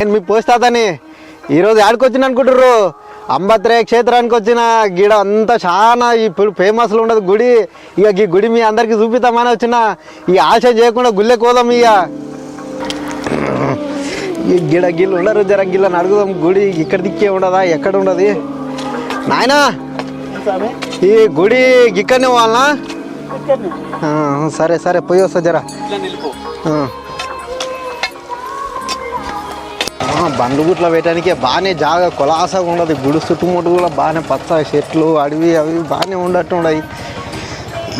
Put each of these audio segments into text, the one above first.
నేను మీ పోస్తాతని ఈరోజు ఆడికొచ్చిన అనుకుంటారు అంబత్రేయ క్షేత్రానికి వచ్చిన. గిడ అంతా చాలా ఇప్పుడు ఫేమస్లో ఉండదు గుడి. ఇక ఈ గుడి మీ అందరికి చూపిస్తామని వచ్చిన. ఈ ఆశ చేయకుండా గుళ్ళే కోదాం ఇక. ఈ గిడ గిల్లు ఉండరు జర గిల్లని అడుగుదాం. గుడి ఇక్కడ దిక్కే ఉండదా ఎక్కడ ఉండదు? నాయనా! ఈ గుడి ఇక్కడనే వాళ్ళనా? సరే సరే పోయి వస్తా జరా. బండ్లు గుట్ల పెట్టడానికి బాగానే జాగా కొలాసగా ఉండదు. గుడి చుట్టుముట్టు కూడా బాగానే పచ్చ చెట్లు అడవి అవి బాగానే ఉండట్టు ఉన్నాయి.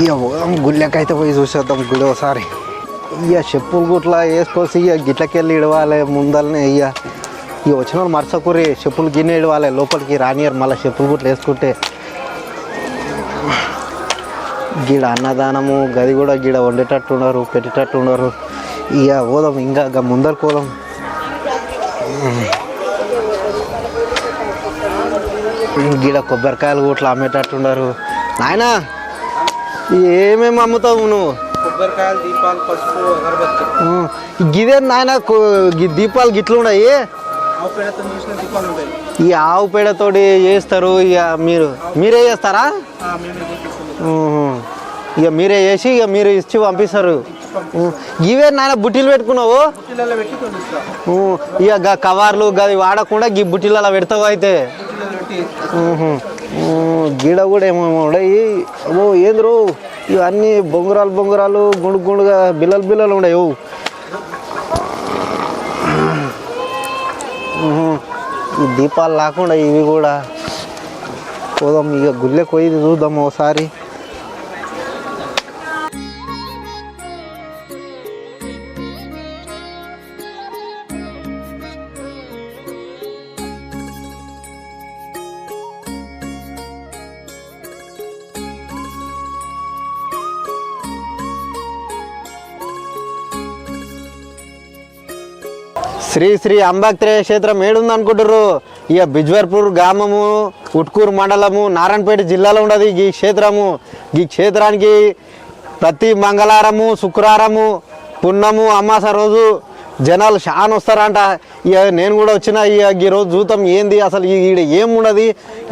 ఇక పోదాం గుళ్ళకైతే పోయి చూసేద్దాం గుడి ఒకసారి. ఇక చెప్పులు గుట్ల వేసుకోసి ఇక గిట్లకెళ్ళి ఇడవాలి ముందరనే ఇక. ఇక వచ్చిన వాళ్ళు మరసకూరి చెప్పులు గిన్నె ఇడవాలి లోపలికి రానియర్ మళ్ళీ చెప్పులు గుట్లు వేసుకుంటే. గీడ అన్నదానము గది కూడా గీడ వండేటట్టు ఉన్నారు పెట్టేటట్టు ఉన్నారు. ఇక పోదాం ఇంకా ముందర ముందరకు పోదాం. గీడ కొబ్బరికాయలు కూడా అమ్మేటట్టు ఉన్నారు నాయన ఏమేమి అమ్ముతావు నువ్వు కొబ్బరికాయలు దీపాలు పసుపు అగరబత్తి. గిదే నాయన దీపాలు గిట్లు ఉన్నాయి ఆవు పేడతో చూసిన దీపాలు ఉంటాయి ఈ ఆవు పేడతోటి చేస్తారు ఇక మీరు మీరే చేస్తారా. ఇక మీరే చేసి ఇక మీరు ఇచ్చి పంపిస్తారు. ఇవే నాయన బుట్టీలు పెట్టుకున్నావు. ఇక కవర్లు గది వాడకుండా గీ బుట్టీలలో పెడతావు అయితే. గీడ కూడా ఏమో ఉన్నాయి ఓ ఏంద్రు ఇవన్నీ బొంగురాలు బొంగురాలు గుండు గుండుగా బిల్లలు బిల్లలు. ఈ దీపాలు లేకుండా ఇవి కూడా పోదాం. ఇక గుళ్ళెకి పోయి చూద్దాం ఒకసారి శ్రీ శ్రీ అంబాక్త్రేయ క్షేత్రం ఏడుంది అనుకుంటారు ఇక బిజ్వర్పూర్ గ్రామము ఉట్కూరు మండలము నారాయణపేట జిల్లాలో ఉండదు ఈ క్షేత్రము. ఈ క్షేత్రానికి ప్రతి మంగళవారము శుక్రవారము పున్నము అమాస రోజు జనాలు షాన్ వస్తారంట. ఇక నేను కూడా వచ్చిన ఇక ఈ రోజు చూద్దాం ఏంది అసలు ఈడ ఏమున్నది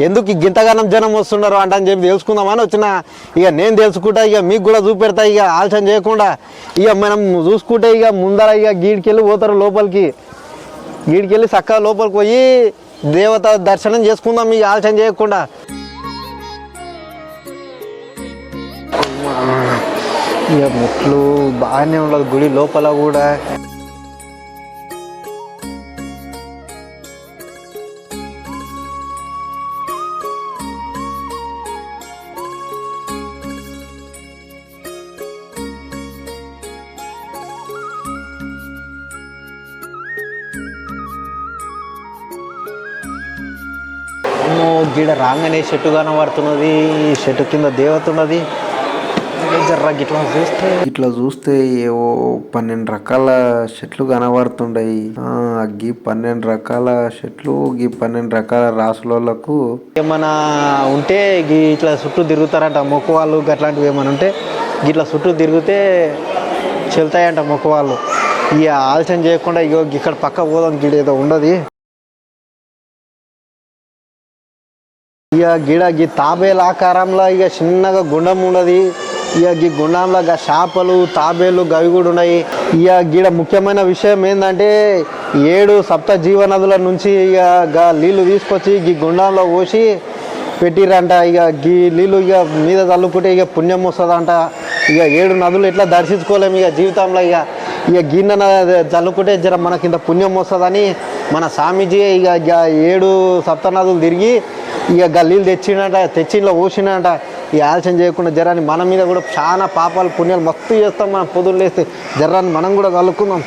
ఎందుకు గింతగానం జనం వస్తున్నారు అంట అని చెప్పి తెలుసుకుందామని వచ్చిన. ఇక నేను తెలుసుకుంటా ఇక మీకు కూడా చూపెడతా ఇక ఆలోచన చేయకుండా. ఇక మనం చూసుకుంటే ఇక ముందర ఇక గీడికెళ్ళి పోతారు లోపలికి. గీడికెళ్ళి చక్కగా లోపలికి పోయి దేవత దర్శనం చేసుకుందాం మీ ఆలోచన చేయకుండా. ఇక మెట్లు బాగానే ఉండదు గుడి లోపల కూడా. గీడ రాగానే చెట్టు కనబడుతున్నది చెట్టు కింద దేవత ఉన్నది. జర్రా గిట్లా చూస్తే. ఇట్లా చూస్తే ఏవో పన్నెండు రకాల చెట్లు కనబడుతుండయి. గీ పన్నెండు రకాల చెట్లు గీ పన్నెండు రకాల రాసులకు ఏమైనా ఉంటే గీ ఇట్లా చుట్టూ తిరుగుతారంట మొక్కు వాళ్ళు అట్లాంటివి ఏమైనా ఉంటే ఇట్లా చుట్టూ తిరిగితే చెల్తాయంట మొక్కు వాళ్ళు ఇక ఆలస్యం చేయకుండా ఇగో ఇక్కడ పక్క పోదాం గిడ ఏదో ఉండదు ఇక గిడ గీ తాబేల ఆకారంలో ఇక చిన్నగా గుండం ఉన్నది. ఇక గీ గుండంలో గా చేపలు తాబేలు గవి కూడా ఉన్నాయి. ఇక గిడ ముఖ్యమైన విషయం ఏంటంటే ఏడు సప్త జీవనదుల నుంచి ఇక గా నీళ్ళు తీసుకొచ్చి ఈ గుండంలో పోసి పెట్టిరంట. ఇక గీ నీళ్ళు ఇక మీద చల్లుకుంటే ఇక పుణ్యం వస్తుందంట. ఇక ఏడు నదులు ఎట్లా దర్శించుకోలేము ఇక జీవితంలో ఇక ఇక గిన్నె చల్లుకుంటే జర మనకి ఇంత పుణ్యం వస్తుందని మన స్వామీజీ ఇక ఇక ఏడు సప్తనదులు తిరిగి ఇక గల్లీలు తెచ్చిండట తెచ్చిండ్లో పోసిండట ఈ ఆలస్యం చేయకుండా జరాన్ని మన మీద కూడా చాలా పాపాలు పుణ్యాలు మస్తు చేస్తాం మనం పొదులు వేస్తే జర్రాన్ని మనం కూడా కలుపుకుందాం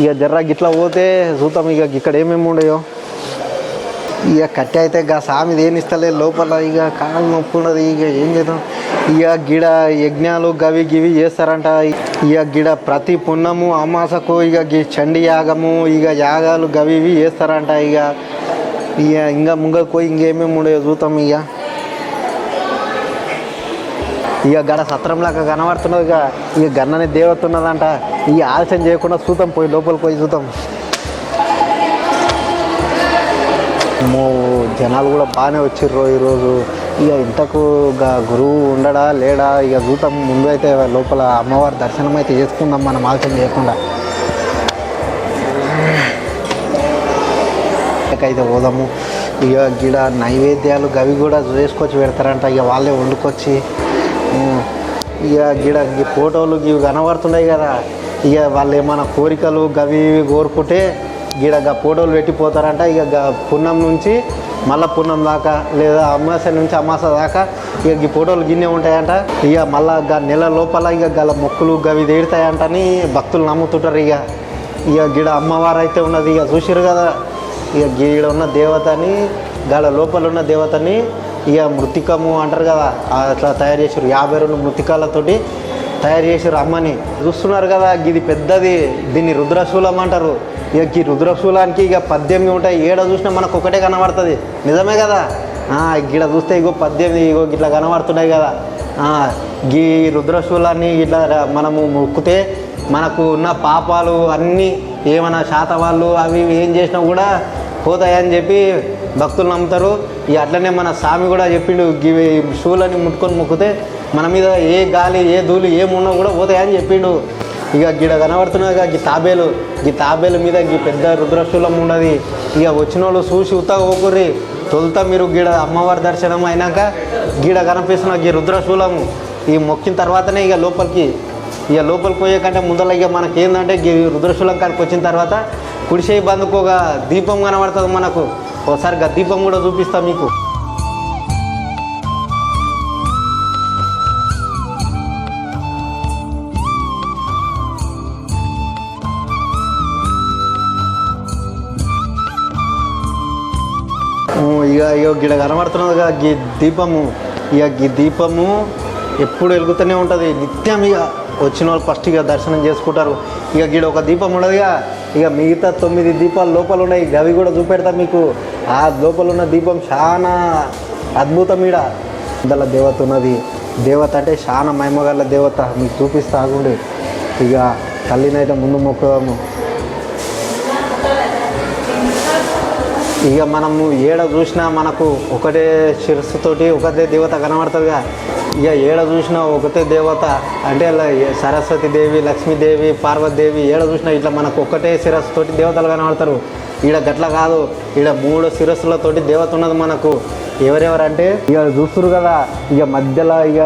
ఇక జర్రా గిట్లా పోతే చూద్దాం ఇక ఇక్కడ ఏమేమి ఉండయో. ఇక కట్టె అయితే గా సామి దేనిస్తలే లోపల ఇక కాలు నొప్పి ఉన్నది ఇక ఏం చేద్దాం? ఇక గిడ యజ్ఞాలు గవి గివి చేస్తారంట. ఇక గిడ ప్రతి పున్నము అమాసకు ఇక చండి యాగము ఇక యాగాలు గవి ఇవి చేస్తారంట ఇక. ఇక ఇంకా ముంగకు పోయి ఇంకేమేమి ఉండయో చూద్దాం ఇక. ఇక గడ సత్రంలాగా కనబడుతున్నదిగా ఇక. గన్నని దేవత ఉన్నదంట. ఈ ఆలస్యం చేయకుండా చూద్దాం పోయి లోపలికి పోయి చూద్దాం. మో జనాలు కూడా బాగానే వచ్చిర్రు ఈరోజు. ఇక ఇంతకు గురువు ఉండడా లేడా? ఇక చూద్దాం ముందు అయితే లోపల అమ్మవారి దర్శనం అయితే చేసుకుందాం మనం ఆలోచన చేయకుండా. అయితే పోదాము. ఇక గిడ నైవేద్యాలు గవి కూడా చేసుకొచ్చి పెడతారంట. ఇక వాళ్ళే వండుకొచ్చి. ఇక గిడ ఫోటోలు ఇవి కనబడుతున్నాయి కదా. ఇక వాళ్ళు ఏమైనా కోరికలు గవి ఇవి కోరుకుంటే గీడ గా ఫోటోలు పెట్టిపోతారంట ఇక పున్నం నుంచి మళ్ళా పున్నం దాకా లేదా అమాస నుంచి అమాస దాకా ఇక ఈ ఫోటోలు గిన్నె ఉంటాయంట. ఇక మళ్ళా నెల లోపల ఇక గల మొక్కులు గవి తీరుతాయంటని భక్తులు నమ్ముతుంటారు ఇక. ఇక గిడ అమ్మవారు అయితే ఉన్నది ఇక చూసిరు కదా. ఇక గీడ ఉన్న దేవతని గల లోపల ఉన్న దేవతని ఇక మృతికము అంటారు కదా. అట్లా తయారు చేసారు యాభై రెండు మృతికాలతోటి తయారు చేసారు అమ్మని. చూస్తున్నారు కదా ఇది పెద్దది. దీన్ని రుద్రశూలం అంటారు. ఇక ఈ రుద్రశూలానికి ఇక పద్దెనిమిది ఉంటాయి ఏడ చూసినా మనకు ఒకటే కనబడుతుంది. నిజమే కదా? గిడ చూస్తే ఇగో పద్దెనిమిది ఇగో ఇట్లా కనబడుతున్నాయి కదా. ఈ గీ రుద్రశూలాన్ని ఇట్లా మనము మొక్కితే మనకు ఉన్న పాపాలు అన్నీ ఏమైనా శాతవాళ్ళు అవి ఇవి ఏం చేసినా కూడా పోతాయని చెప్పి భక్తులు నమ్ముతారు. ఇక అట్లనే మన స్వామి కూడా చెప్పిండు ఇవి షూలని ముట్టుకొని మొక్కితే మన మీద ఏ గాలి ఏ ధూళి ఏమున్నా కూడా పోతాయని చెప్పిండు. ఇక గిడ కనబడుతున్నదిగా గీ తాబేలు గీ తాబేలు మీద గీ పెద్ద రుద్రశూలం ఉన్నది. ఇక వచ్చిన వాళ్ళు చూసి ఉత్తగా పోకుర్రి తొలుత మీరు గిడ అమ్మవారి దర్శనం అయినాక గిడ కనిపిస్తున్న గీ రుద్రశూలము ఈ మొక్కిన తర్వాతనే ఇక లోపలికి ఇక లోపలికి పోయే కంటే ముందర ఇక మనకి ఏంటంటే గీ రుద్రశూలం కాడికి వచ్చిన తర్వాత కుడిసే బందుకు ఒక దీపం కనబడుతుంది మనకు. ఒకసారి దీపం కూడా చూపిస్తాం మీకు. ఇక ఇక గిడ కనబడుతున్నదిగా గీ దీపము. ఇక గీ దీపము ఎప్పుడు వెలుగుతూనే ఉంటుంది. నిత్యం ఇక వచ్చిన వాళ్ళు ఫస్ట్ ఇక దర్శనం చేసుకుంటారు. ఇక గిడ ఒక దీపం ఉండదుగా ఇక మిగతా తొమ్మిది దీపాలు లోపల ఉన్నాయి. గవి కూడా చూపెడతా మీకు. ఆ లోపల ఉన్న దీపం చాలా అద్భుతం ఈడ ఇందులో దేవత ఉన్నది. దేవత అంటే చాలా మహిమగల దేవత. మీకు చూపిస్తా ఆగుండి. ఇక తల్లినైతే ముందు మొక్కుదాము. ఇక మనము ఏడ చూసినా మనకు ఒకటే శిరస్సుతోటి ఒకటే దేవత కనబడుతుందిగా. ఇక ఏడ చూసినా ఒకటే దేవత అంటే సరస్వతి దేవి లక్ష్మీదేవి పార్వతీదేవి ఏడ చూసినా ఇట్లా మనకు ఒకటే శిరస్సుతోటి దేవతలు కనబడతారు. ఈడ గట్ల కాదు ఈడ మూడు శిరస్సులతోటి దేవత ఉన్నది మనకు. ఎవరెవరంటే ఇక చూస్తురు కదా ఇక మధ్యలో ఇక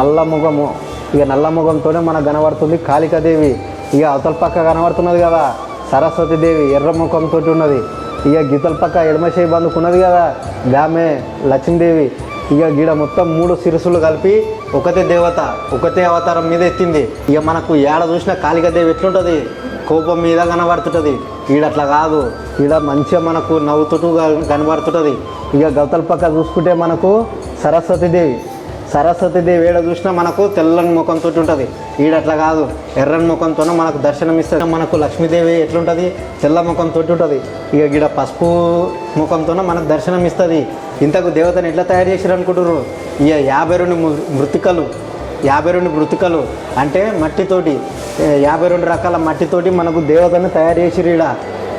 నల్ల ముఖము ఇక నల్ల ముఖంతోనే మనకు కనబడుతుంది కాళికాదేవి. ఇక అవతల పక్క కనబడుతున్నది కదా. సరస్వతి దేవి ఎర్ర ఉన్నది. ఇక గీతల పక్క ఎడమ చేయి బందుకున్నది కదా. గామె లక్ష్మీదేవి. ఇక గీడ మొత్తం మూడు శిరస్సులు కలిపి ఒకతే దేవత ఒకతే అవతారం మీద ఎత్తింది. ఇక మనకు ఏడ చూసినా కాళికాదేవి ఎట్లుంటుంది? కోపం మీద కనబడుతుంటుంది. ఈడ అట్లా కాదు. ఈడ మంచిగా మనకు నవ్వుతుంటూ కనబడుతుంటుంది. ఇక గవతల పక్క చూసుకుంటే మనకు సరస్వతీదేవి సరస్వతీదేవి ఏడ చూసినా మనకు తెల్లని ముఖంతో ఉంటుంది. ఈడట్లా కాదు. ఎర్రని ముఖంతో మనకు దర్శనం ఇస్తుంది. మనకు లక్ష్మీదేవి ఎట్లుంటుంది? తెల్ల ముఖంతో ఉంటుంది. ఇక ఈడ పసుపు ముఖంతో మనకు దర్శనం ఇస్తుంది. ఇంతకు దేవతను ఎట్లా తయారు చేశారు అనుకుంటున్నారు ఇక యాభై రెండు మృ- మృతికలు. యాభై రెండు మృతికలు. అంటే మట్టితోటి యాభై రెండు రకాల మట్టితోటి మనకు దేవతను తయారు చేసిరు ఈడ.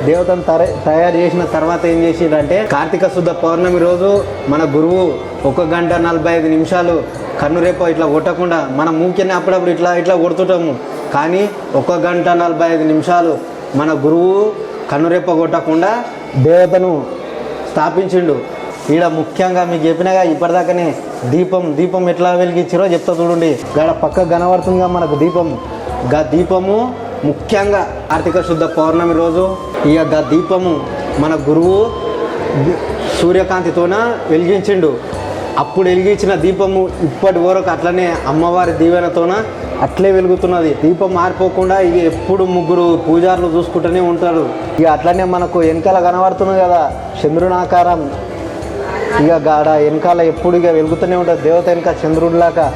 దేవతను తయారు చేసిన తర్వాత ఏం చేసిండంటే కార్తీక శుద్ధ పౌర్ణమి రోజు మన గురువు ఒక గంట నలభై ఐదు నిమిషాలు కన్నురేప ఇట్లా కొట్టకుండా మనం మూకిని అప్పుడప్పుడు ఇట్లా ఇట్లా కొడుతుంటాము. కానీ ఒక గంట నలభై ఐదు నిమిషాలు మన గురువు కన్నురేప కొట్టకుండా దేవతను స్థాపించిండు. ఈడ ముఖ్యంగా మీకు చెప్పినగా ఇప్పటిదాకానే దీపం దీపం ఎట్లా వెలిగించారో చెప్తా చూడండి. గాడ పక్క కనబడుతుందిగా మనకు దీపం. గా దీపము ముఖ్యంగా కార్తీక శుద్ధ పౌర్ణమి రోజు ఇక గా దీపము మన గురువు సూర్యకాంతితోన వెలిగించిండు. అప్పుడు వెలిగించిన దీపము ఇప్పటి వరకు అట్లనే అమ్మవారి దీవెనతోన అట్లే వెలుగుతున్నది. దీపం మారిపోకుండా ఇక ఎప్పుడు ముగ్గురు పూజారులు చూసుకుంటూనే ఉంటారు. ఇక అట్లనే మనకు వెనకాల కనబడుతున్నది కదా చంద్రునాకారం ఇక గాడ వెనకాల ఎప్పుడు ఇక వెలుగుతూనే ఉంటుంది. దేవత వెనక చంద్రుడిలాగా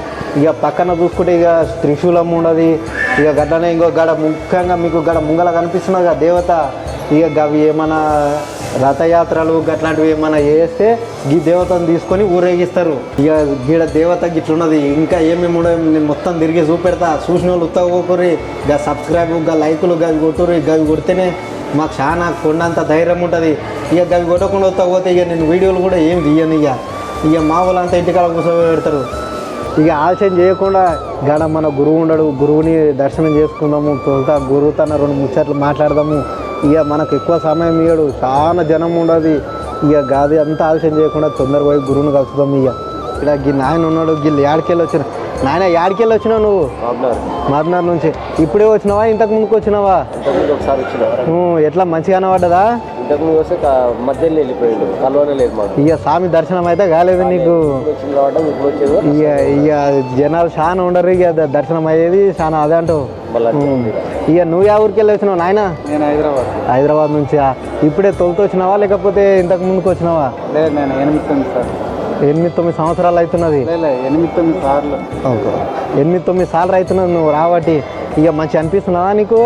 ఇక పక్కన చూసుకుంటే ఇక త్రిశూలం ఉండదు. ఇక గడ్డనే ఇంకో గడ ముఖ్యంగా మీకు గడ ముంగల కనిపిస్తున్నది కదా దేవత. ఇక అవి ఏమైనా రథయాత్రలు గట్లాంటివి ఏమైనా చేస్తే ఈ దేవతను తీసుకొని ఊరేగిస్తారు. ఇక గీడ దేవత గిట్లున్నది. ఇంకా ఏమేమి ఉండవు నేను మొత్తం తిరిగి చూపెడతా. చూసిన వాళ్ళు ఉత్తగోకురి ఇక సబ్స్క్రైబ్ ఇక లైకులు గవి కొట్టుర్రి. గవి కొడితేనే మాకు చాలా కొండంత ధైర్యం ఉంటుంది. ఇక గవి కొట్టకుండా వస్తా పోతే ఇక నేను వీడియోలు కూడా ఏం తీయను ఇక. ఇక మా వాళ్ళంతా ఇంటికాడ కూర్చోబెడతారు. ఇక ఆలస్యం చేయకుండా గడ మన గురువు ఉండడు. గురువుని దర్శనం చేసుకుందాము. తొలుత గురువు తన రెండు ముచ్చట్లు మాట్లాడదాము. ఇక మనకు ఎక్కువ సమయం ఇయ్యడు. చాలా జనం ఉండదు. ఇక గాది అంతా ఆలస్యం చేయకుండా తొందరగా పోయి గురువుని కలుసుదాం ఇక. ఇక్కడ గీ నాయన ఉన్నాడు. గిల్లు యాడికెళ్ళి వచ్చిన నాయన యాడికెళ్ళి వచ్చినావు నువ్వు? మాబ్నార్ నుంచి. ఇప్పుడే వచ్చినావా? ఇంతకు ముందుకు వచ్చినావా? ఒకసారి ఎట్లా? మంచిగా కనబడ్డదా? ఇంతకుముందు వస్తే కా- మధ్యలో వెళ్ళిపోయిండు. కలవనే లేదు మాకు. ఇక స్వామి దర్శనం అయితే కాలేదు నీకు. ఇక ఇక జనాలు చాలా ఉండరు. ఇక దర్శనం అయ్యేది చాలా అదే అంటావు. ఇక నువ్వు యా ఊరికి వెళ్ళి వచ్చినావు నాయన? నేను హైదరాబాద్. హైదరాబాద్ నుంచి? ఇప్పుడే తొలుతూ వచ్చినావా లేకపోతే ఇంతకు ముందుకు వచ్చినావా? లేదు నేను ఎనిమిది తొమ్మిది సార్ ఎనిమిది తొమ్మిది సంవత్సరాలు అవుతున్నది. ఎనిమిది తొమ్మిది సార్లు. ఓకే. ఎనిమిది తొమ్మిది సార్లు అవుతున్నది నువ్వు రాబట్టి ఇక మంచి అనిపిస్తున్నావా నీకు?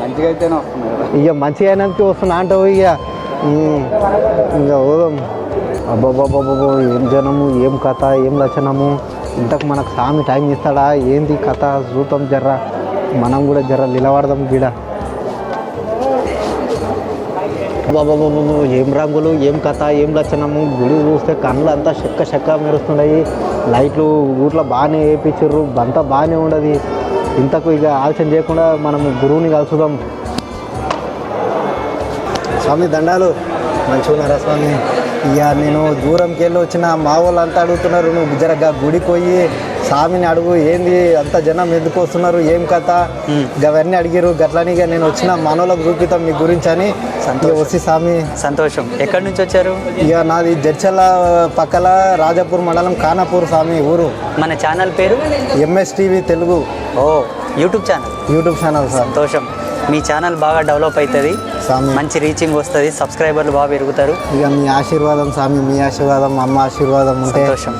మంచిగా అయితేనే వస్తుంది కదా. ఇక మంచిగా అయినందుకు వస్తున్నా అంటావు ఇక. ఇంకా ఓదాం. అబ్బాబాబాబో ఏం జనము ఏం కథ ఏం లక్షణము? ఇంతకు మనకు స్వామి టైం ఇస్తాడా? ఏంది కథ? చూద్దాం జర్ర. మనం కూడా జర నిలబడదాం గీడ. ఏం రంగులు ఏం కథ ఏం లక్షణము? గుడి చూస్తే కళ్ళు అంతా చెక్క చెక్క మెరుస్తున్నాయి. లైట్లు ఊర్లో బాగానే వేయించారు అంతా బాగానే ఉండదు ఇంతకు ఇక ఆలస్యం చేయకుండా మనము గురువుని కలుసుదాం. స్వామి దండాలు మంచిగా ఉన్నారా స్వామి? ఇక నేను దూరంకి వెళ్ళి వచ్చిన మా వాళ్ళు అంతా అడుగుతున్నారు నువ్వు జరగా గుడికి పోయి స్వామిని అడుగు ఏంది అంత జనం ఎందుకు వస్తున్నారు ఏం కథ? అవన్నీ అడిగిరు గట్లని ఇక నేను వచ్చిన మనోళ్ళకు చూపిస్తాం మీ గురించి అని. వచ్చి స్వామి సంతోషం. ఎక్కడి నుంచి వచ్చారు? ఇక నాది జడ్చల్ల పక్కల రాజాపూర్ మండలం ఖానాపూర్ స్వామి ఊరు. మన ఛానల్ పేరు? MS TV Telugu. ఓ యూట్యూబ్ ఛానల్. యూట్యూబ్ ఛానల్ సంతోషం. మీ ఛానల్ బాగా డెవలప్ అవుతుంది స్వామి మంచి రీచింగ్ వస్తుంది. సబ్స్క్రైబర్లు బాగా పెరుగుతారు. ఇక మీ ఆశీర్వాదం స్వామి మీ ఆశీర్వాదం అమ్మ ఆశీర్వాదం ఉంటే సంతోషం.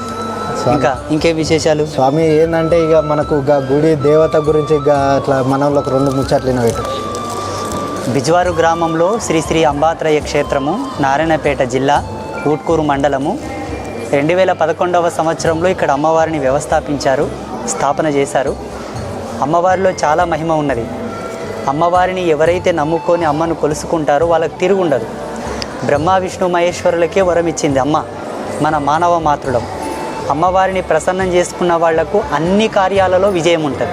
ఇంకా ఇంకేం విశేషాలు? స్వామి ఏంటంటే ఇక మనకు గుడి దేవత గురించి ఇక అట్లా మన వాళ్ళకి రెండు ముచ్చట్లు వినబెట్టు బిజ్వారు గ్రామంలో శ్రీ శ్రీ అంబాత్రయ క్షేత్రము నారాయణపేట జిల్లా ఊట్కూరు మండలము. రెండు వేల పదకొండవ సంవత్సరంలో ఇక్కడ అమ్మవారిని వ్యవస్థాపించారు స్థాపన చేశారు. అమ్మవారిలో చాలా మహిమ ఉన్నది. అమ్మవారిని ఎవరైతే నమ్ముకొని అమ్మను కొలుసుకుంటారో వాళ్ళకి తిరుగుండదు. బ్రహ్మ విష్ణు మహేశ్వరులకే వరం ఇచ్చింది అమ్మ మన మానవ మాతృడం. అమ్మవారిని ప్రసన్నం చేసుకున్న వాళ్ళకు అన్ని కార్యాలలో విజయం ఉంటుంది.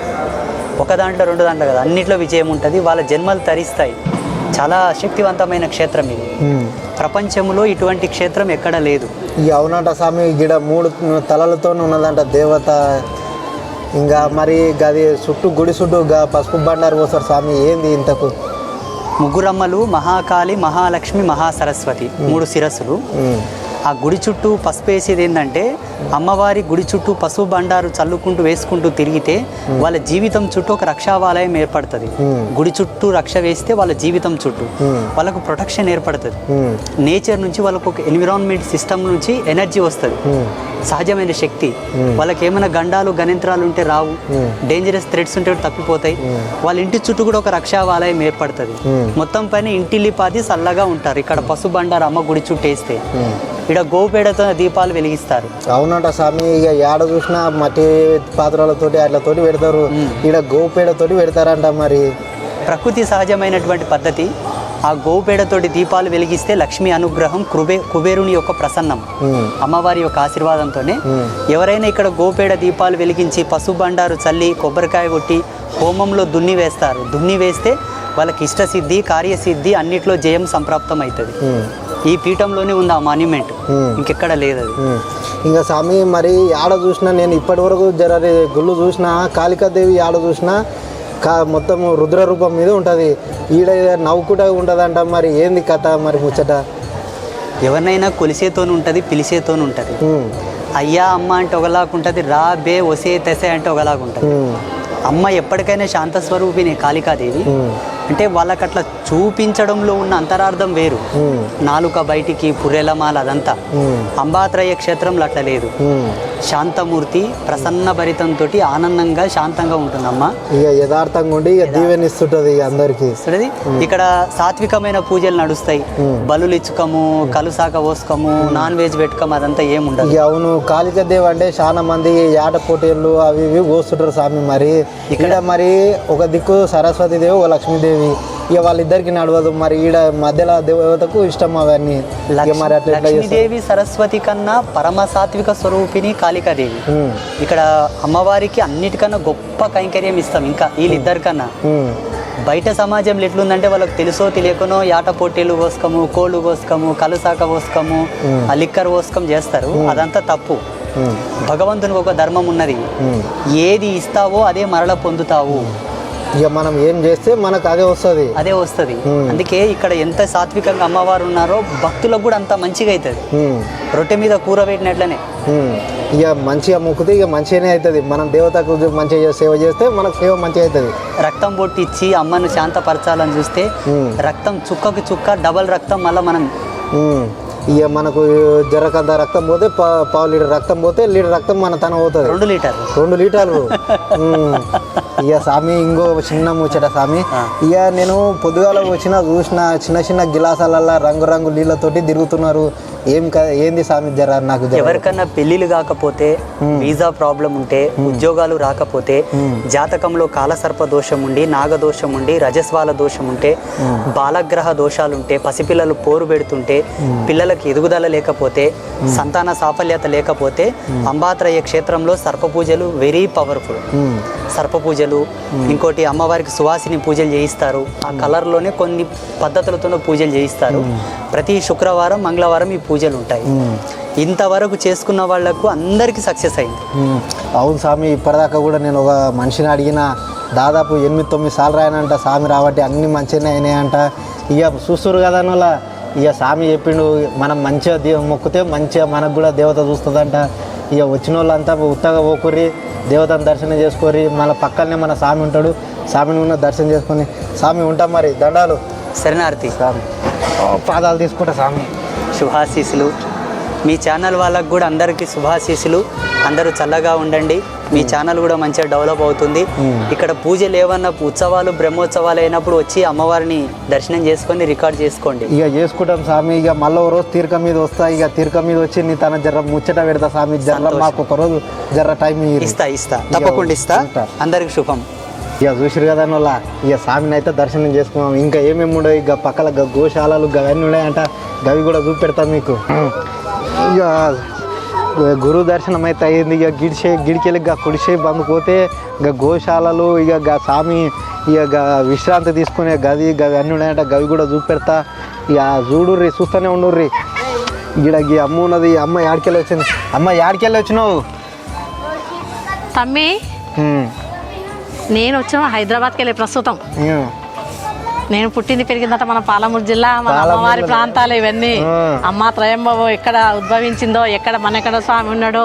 ఒక దాంట్లో రెండు దాంట్లో కదా అన్నిట్లో విజయం ఉంటుంది. వాళ్ళ జన్మలు తరిస్తాయి. చాలా శక్తివంతమైన క్షేత్రం ఇది. ప్రపంచంలో ఇటువంటి క్షేత్రం ఎక్కడ లేదు. ఈ అవునంట స్వామి గిడ మూడు తలలతో ఉన్నదంట దేవత. ఇంకా మరి గది చుట్టూ గుడి చుట్టూ పసుపు బండారు పోస్తారు స్వామి. ఏంది ఇంతకు? ముగ్గురమ్మలు మహాకాళి మహాలక్ష్మి మహాసరస్వతి మూడు శిరస్సులు. ఆ గుడి చుట్టూ పసుపు వేసేది ఏంటంటే అమ్మవారి గుడి చుట్టూ పసుపు బండారు చల్లుకుంటూ వేసుకుంటూ తిరిగితే వాళ్ళ జీవితం చుట్టూ ఒక రక్షావాలయం ఏర్పడుతుంది. గుడి చుట్టూ రక్ష వేస్తే వాళ్ళ జీవితం చుట్టూ. వాళ్ళకు ప్రొటెక్షన్ ఏర్పడుతుంది. నేచర్ నుంచి వాళ్ళకు ఒక ఎన్విరాన్మెంట్ సిస్టమ్ నుంచి ఎనర్జీ వస్తుంది. సహజమైన శక్తి వాళ్ళకి ఏమైనా గండాలు గణింత్రాలు ఉంటే రావు. డేంజరస్ థ్రెడ్స్ ఉంటే తప్పిపోతాయి వాళ్ళ ఇంటి చుట్టూ కూడా ఒక రక్షావాలయం ఏర్పడుతుంది. మొత్తం పైన ఇంటిల్లిపాది చల్లగా ఉంటారు ఇక్కడ పసు బండారు అమ్మ గుడి చుట్టూ వేస్తే ఉమ్. ఇక్కడ గోపేడతో దీపాలు వెలిగిస్తారు. అవునంట స్వామి ఇక ఏడ చూసినా మట్టి పాత్రలతోటి అట్లతోటి పెడతారు. ఈడ గోపేడతోటి పెడతారంట మరి. ప్రకృతి సహజమైనటువంటి పద్ధతి. ఆ గోపేడతోటి దీపాలు వెలిగిస్తే లక్ష్మి అనుగ్రహం కుబే కుబేరుని యొక్క ప్రసన్నం. అమ్మవారి యొక్క ఆశీర్వాదంతోనే. ఎవరైనా ఇక్కడ గోపేడ దీపాలు వెలిగించి పసుపు బండారు చల్లి కొబ్బరికాయ కొట్టి హోమంలో దున్ని వేస్తారు. దున్ని వేస్తే వాళ్ళకి ఇష్టసిద్ధి కార్యసిద్ధి అన్నిట్లో జయం సంప్రాప్తం అవుతుంది. ఈ పీఠంలోనే ఉంది ఆ మాన్యుమెంట్. ఇంకెక్కడ లేదు అది. ఇంకా స్వామి మరి ఆడ చూసినా నేను ఇప్పటి వరకు జర గుళ్ళు చూసినా కాళికాదేవి ఆడ చూసినా కా మొత్తం రుద్ర రూపం మీద ఉంటుంది ఈడ నవ్వుకుంటా ఉంటుందంట మరి ఏంది కథ మరి ముచ్చట ఎవరినైనా కొలిసేతోని ఉంటుంది పిలిచేతోని ఉంటుంది. అయ్యా అమ్మ అంటే ఒకలాగా ఉంటుంది రా బే ఒసే తెసే అంటే ఒకలాగా ఉంటుంది. అమ్మ ఎప్పటికైనా శాంత స్వరూపిణి కాళికాదేవి. అంటే వాళ్ళకి అట్లా చూపించడంలో ఉన్న అంతరార్థం వేరు. నాలుక బయటికి పుర్రెలమాల అదంతా. అంబాత్రయ క్షేత్రంలో అట్లా లేదు. శాంతమూర్తి ప్రసన్న భరితంతో ఆనందంగా శాంతంగా ఉంటుందమ్మ. ఇక యథార్థంగా ఉండి ఇక దీవెనిస్తుంటది అందరికి. ఇక్కడ సాత్వికమైన పూజలు నడుస్తాయి. బలులు ఇచ్చుకము కలుసాక పోసుకోము నాన్ వెజ్ పెట్టుకోము అదంతా ఏం ఉండదు. ఇక అవును కాళిక దేవి అంటే చాలా మంది ఆట పోటీలు అవి ఇవి పోస్తుంటారు స్వామి మరి. ఇక్కడ మరి ఒక దిక్కు సరస్వతి దేవి ఒక లక్ష్మీదేవి. ఇక వాళ్ళిద్దరికి నడవదు. మరి ఈడ మధ్యలో దేవతకు ఇష్టం అవన్నీ. మరి లక్ష్మీదేవి సరస్వతి కన్నా పరమ సాత్విక స్వరూపిణి కాళికాదేవి. ఇక్కడ అమ్మవారికి అన్నిటికన్నా గొప్ప కైంకర్యం ఇస్తాం ఇంకా వీళ్ళిద్దరికన్నా. బయట సమాజంలో ఎట్లుందంటే వాళ్ళకి తెలుసో తెలియకనో యాట పోటీలు పోసుకోము కోళ్ళు పోసుకోము కలుసాక పోసుకోము ఆ లిక్కర్ పోసుకోం చేస్తారు. అదంతా తప్పు. భగవంతునికి ఒక ధర్మం ఉన్నది. ఏది ఇస్తావో అదే మరల పొందుతావు. ఇక మనం ఏం చేస్తే మనకు అదే వస్తుంది. అదే వస్తుంది. అందుకే ఇక్కడ ఎంత సాత్వికంగా అమ్మవారు ఉన్నారో భక్తులకు కూడా అంత మంచిగా అవుతుంది రొట్టె మీద కూర పెట్టినట్లనే. ఇక మంచిగా మొక్కుతే ఇక మంచిగానే అవుతుంది మనం దేవతకు మంచిగా సేవ చేస్తే మనకు సేవ మంచిగా అవుతుంది రక్తం పొట్టిచ్చి అమ్మను శాంతపరచాలని చూస్తే రక్తం చుక్కకు చుక్క డబల్ రక్తం మళ్ళీ మనం. ఇక మనకు జరకంత రక్తం పోతే పావు లీటర్ రక్తం పోతే లీటర్ రక్తం మన తన పోతుంది. రెండు లీటర్లు. రెండు లీటర్లు. ఇక స్వామి ఇంకో చిన్న ముచ్చట స్వామి. ఇక నేను పొద్దుగాల వచ్చిన చూసిన చిన్న చిన్న గిలాసాలల్లో రంగు రంగు నీళ్ళతోటి తిరుగుతున్నారు. ఏం ఏంది జర నాకు ఎవరికన్నా పెళ్ళిళ్ళు కాకపోతే వీసా ప్రాబ్లం ఉంటే ఉద్యోగాలు రాకపోతే జాతకంలో కాలసర్ప దోషం ఉండి నాగదోషం ఉండి రజస్వాల దోషం ఉంటే బాలగ్రహ దోషాలు ఉంటే పసిపిల్లలు పోరు పెడుతుంటే పిల్లలకు ఎదుగుదల లేకపోతే సంతాన సాఫల్యత లేకపోతే అంబాత్రయ క్షేత్రంలో సర్ప పూజలు వెరీ పవర్ఫుల్. సర్ప పూజలు ఇంకోటి అమ్మవారికి సువాసిని పూజలు చేయిస్తారు. ఆ కలర్లోనే కొన్ని పద్ధతులతోనే పూజలు చేయిస్తారు. ప్రతి శుక్రవారం మంగళవారం ఈ పూజలు ఉంటాయి ఇంతవరకు చేసుకున్న వాళ్ళకు అందరికీ సక్సెస్ అయింది. అవును స్వామి ఇప్పటిదాకా కూడా నేను ఒక మనిషిని అడిగిన దాదాపు ఎనిమిది తొమ్మిది సార్లు రాయనంట స్వామి రాబట్టి అన్ని మంచిగానే అయినాయంట. ఇక చూస్తురు కదా వాళ్ళ ఇక స్వామి చెప్పిండు మనం మంచిగా దే మొక్కితే మంచిగా మనకు కూడా దేవత చూస్తుందంట. ఇక వచ్చిన వాళ్ళంతా ఉత్తగా పోకుర్రి దేవతను దర్శనం చేసుకోరి మన పక్కనే మన స్వామి ఉంటాడు స్వామిని ఉన్న దర్శనం చేసుకొని స్వామి ఉంటాం మరి దండాలు. శరణార్థి. స్వామి. పాదాలు తీసుకుంటా స్వామి. శుభాశీసులు మీ ఛానల్ వాళ్ళకు కూడా అందరికీ శుభాశీసులు అందరూ చల్లగా ఉండండి. మీ ఛానల్ కూడా మంచిగా డెవలప్ అవుతుంది. ఇక్కడ పూజలు ఏమన్నా ఉత్సవాలు బ్రహ్మోత్సవాలు అయినప్పుడు వచ్చి అమ్మవారిని దర్శనం చేసుకొని రికార్డ్ చేసుకోండి. ఇక చేసుకుంటాం స్వామి. ఇక మళ్ళీ ఒక రోజు తీర్క మీద వస్తా. ఇక తీర్క మీద వచ్చి నీ తన జర్ర ముచ్చట పెడతా స్వామి. జర్ర మాకు ఒక రోజు జర్ర టైం. ఇస్తా ఇస్తా. తప్పకుండా ఇస్తా. అందరికి శుభం. ఇక చూసిరు కదా వాళ్ళ ఇక స్వామిని అయితే దర్శనం చేసుకున్నాం. ఇంకా ఏమేమి ఉండవు? ఇక పక్కల గోశాలలు గవన్నీ ఉన్నాయంట. గవి కూడా చూపెడతాం మీకు. ఇక గురువు దర్శనం అయితే అయ్యింది ఇక గిడిసే గిడికెళ్ళి ఇక కుడిసే బంద్ పోతే ఇక గోశాలలు ఇక గ స్వామి ఇక గ విశ్రాంతి తీసుకునే గది గవి అన్నీ ఉన్నాయంట. గవి కూడా చూపెడతా. ఇక చూడుర్రి చూస్తూనే ఉండుర్రి. ఇక్కడ ఈ అమ్మ ఉన్నది. అమ్మ యాడికెళ్ళి వచ్చింది? అమ్మ యాడికెళ్ళి వచ్చినావు? తమ్మి నేను వచ్చిన హైదరాబాద్కి వెళ్ళే ప్రస్తుతం. నేను పుట్టింది పెరిగిందట మన పాలమూరు జిల్లా మన అమ్మవారి ప్రాంతాలు ఇవన్నీ. అమ్మ త్రయంబవ ఎక్కడ ఉద్భవించిందో ఎక్కడ మనెక్కడ స్వామి ఉన్నాడో.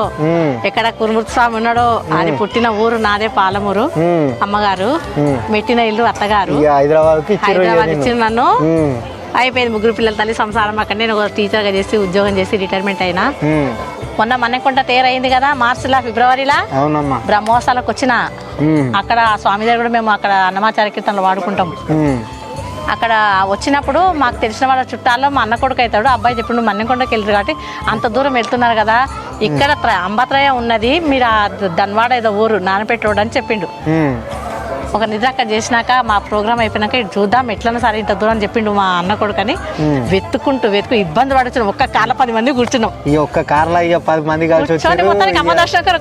ఎక్కడ కురుమూర్తి స్వామి ఉన్నాడో అది పుట్టిన ఊరు నాదే పాలమూరు. అమ్మగారు మెట్టిన ఇల్లు అత్తగారు. హైదరాబాద్. ఇచ్చిన నన్ను. అయిపోయింది ముగ్గురు పిల్లల తల్లి సంసారం అక్కడ. నేను ఒక టీచర్గా చేసి ఉద్యోగం చేసి రిటైర్మెంట్ అయినా. మొన్న మన్నెకుంట తేరయింది కదా మార్చిలా ఫిబ్రవరిలా? బ్రహ్మోత్సవాలకు వచ్చిన. అక్కడ స్వామి దగ్గర కూడా మేము అక్కడ అన్నమాచార కీర్తనలు వాడుకుంటాం. అక్కడ వచ్చినప్పుడు మాకు తెలిసిన వాళ్ళ చుట్టాల్లో మా అన్న కొడుకు అవుతాడు. అబ్బాయి చెప్పుడు మన్నెకొండకి వెళ్ళరు కాబట్టి అంత దూరం వెళ్తున్నారు కదా. ఇక్కడ త్ర- అంబత్రయ ఉన్నది. మీరు ఆ ధన్వాడ ఏదో ఊరు నానపేట రోడ్ అని చెప్పిండు. ఒక నిద్ర అక్కడ చేసినాక మా ప్రోగ్రామ్ అయిపోయినాక ఇటు చూద్దాం ఎట్లన్నా సరే ఇంత దూరం చెప్పిండు మా అన్న కొడుకు అని వెతుక్కుంటూ వెతుకు ఇబ్బంది పడుతున్నాం ఒక్క కాళ్ళ పది మంది కూర్చున్నాం. ఇక ఒక్క కార్లో ఇక పది మంది మొత్తానికి అమ్మ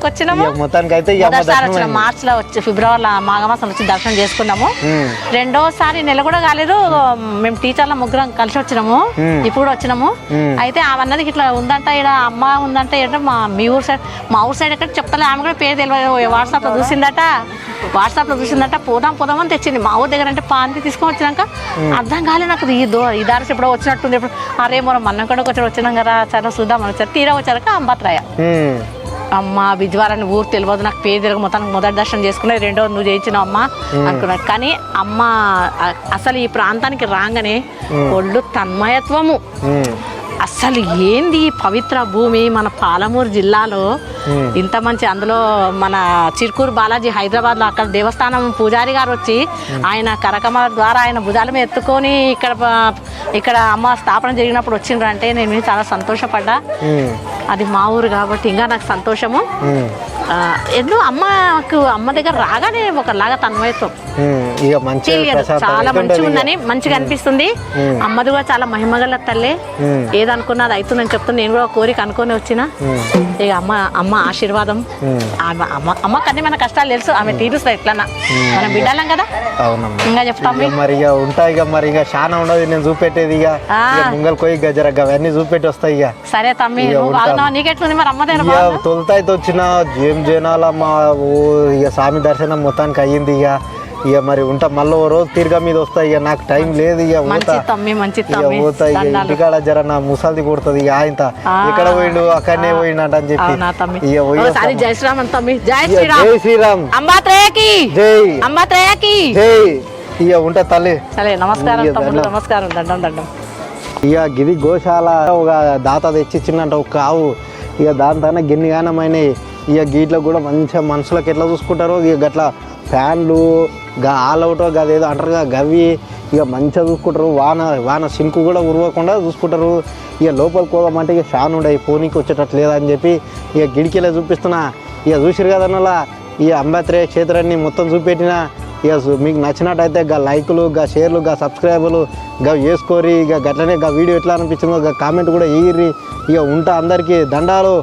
వచ్చినాము. మొత్తానికి అయితే వచ్చిన. మార్చ్లో వచ్చి ఫిబ్రవరిలో మాఘమాసం వచ్చి దర్శనం చేసుకున్నాము. రెండోసారి నెల కూడా కాలేదు మేము. టీచర్ల ముగ్గురం కలిసి వచ్చినాము. ఇప్పుడు వచ్చినాము. అయితే ఆమె ఇట్లా ఉందంట ఇక్కడ అమ్మ ఉందంట ఏంటంటే మా మీ ఊరు సైడ్ మా ఊరు సైడ్ ఎక్కడ చెప్తలే ఆమె కూడా పేరు తెలియదు వాట్సాప్లో చూసిందట. వాట్సాప్లో చూసిందట. పోదాం పోదాం అని తెచ్చింది. మా ఊరు దగ్గర అంటే పాన్కి తీసుకొని వచ్చినాక అర్థం కాలే నాకు ఈ దో ఈ దారి ఎప్పుడో వచ్చినట్టుంది. ఎప్పుడు అరే మనం మన్నం కూడా వచ్చి వచ్చినాం కదా చాలా చూద్దాం అని వచ్చారు. తీరా వచ్చాక అంబత్రాయ. అమ్మ బిజ్వారాన్ని ఊరు తెలియదు నాకు పేరు తెలియదు. మొత్తానికి మొదటి దర్శనం చేసుకునే రెండో నువ్వు చేయించినావు అమ్మ అనుకున్నా. కానీ అమ్మ అసలు ఈ ప్రాంతానికి రాగానే ఒళ్ళు తన్మయత్వము. అసలు ఏంది పవిత్ర భూమి మన పాలమూరు జిల్లాలో? ఇంత మంచి అందులో మన చిరుకూరు బాలాజీ హైదరాబాద్లో అక్కడ దేవస్థానం పూజారి గారు వచ్చి ఆయన కరకమల ద్వారా ఆయన భుజాల మీద ఎత్తుకొని ఇక్కడ ఇక్కడ అమ్మ స్థాపన జరిగినప్పుడు వచ్చిండ్రు అంటే నేను చాలా సంతోషపడ్డా. అది మా ఊరు కాబట్టి ఇంకా నాకు సంతోషము. ఎందుకు అమ్మకు అమ్మ దగ్గర రాగానే ఒకలాగా తన్మయత్వం. చాలా మంచిగా ఉందని మంచిగా అనిపిస్తుంది. అమ్మది కూడా చాలా మహిమగల తల్లి. ఏదనుకున్నది అవుతుందని చెప్తుంది నేను కూడా కోరిక అనుకొని వచ్చిన. ఇక అమ్మ అమ్మ ఆశీర్వాదం. ఆమె- అమ్మ అమ్మ కన్నీ మన కష్టాలు తెలుసు? ఆమె తీరుస్తుంది ఎట్లన్నా. మనం బిడ్డలం కదా? ఇంకా చెప్తాం ఇక మరి ఇక ఉంటాయి ఇక మరి ఇక చాలా ఉండదు నేను చూపెట్టేది ఇక. ముంగల్ పోయి గజర అవన్నీ చూపెట్టి వస్తాయి ఇక. సరే తమ్మి నీకెట్లుంది మరి అమ్మ దగ్గర వచ్చిన ఏం జనాలమ్మా ఇక స్వామి దర్శనం మొత్తానికి అయ్యింది ఇక. ఇక మరి ఉంటా మళ్ళీ ఓ రోజు తిరగా మీద వస్తాయి ఇక నాకు టైం లేదు ఇక పోతా. ఇక పోతా ఇక. ఇంటికాడ జర నా ముసలిది కొడుతుంది ఇక ఆయన ఆ. ఎక్కడ పోయిండు అక్కడనే పోయిండట అని చెప్పి. ఇక పోయి. జై శ్రీరామ్ జై శ్రీరామ్. జై శ్రీరామ్. అంబాత్రయకి జై. అంబాత్రయకి జై. ఇక ఉంటా తల్లి. సరే నమస్కారం తమ్ముడు. నమస్కారం దండం దండం. ఇక గిది గోశాల ఒక దాత తెచ్చిచ్చిందంట ఒక ఆవు. ఇక దాని తన గిన్ని గానమైనవి ఇక గీట్లో కూడా మంచిగా మనుషులకు ఎట్లా చూసుకుంటారో ఇక గట్ల ఫ్యాన్లు గా ఆల్ అవుట్ గదేదో అంటారు కదా గవి ఇక మంచిగా చూసుకుంటారు వాన వాన సింకు కూడా ఉరవకుండా చూసుకుంటారు. ఇక లోపలికి పోదామంటే ఇక ఫ్యాన్ ఉండే పోనీకి వచ్చేటట్టు లేదని చెప్పి ఇక గిడికిలే చూపిస్తున్నా. ఇక చూసిరు కదా అన్నలా ఈ అంబేద్కర్ క్షేత్రాన్ని మొత్తం చూపెట్టిన ఇక మీకు నచ్చినట్టయితే గా లైకులు గా షేర్లు గా సబ్స్క్రైబులు గా వేసుకోరి ఇక గట్లనే గా వీడియో ఎట్లా అనిపించిందో గా కామెంట్ కూడా వేయర్రి ఇక ఉంటా అందరికీ దండాలు.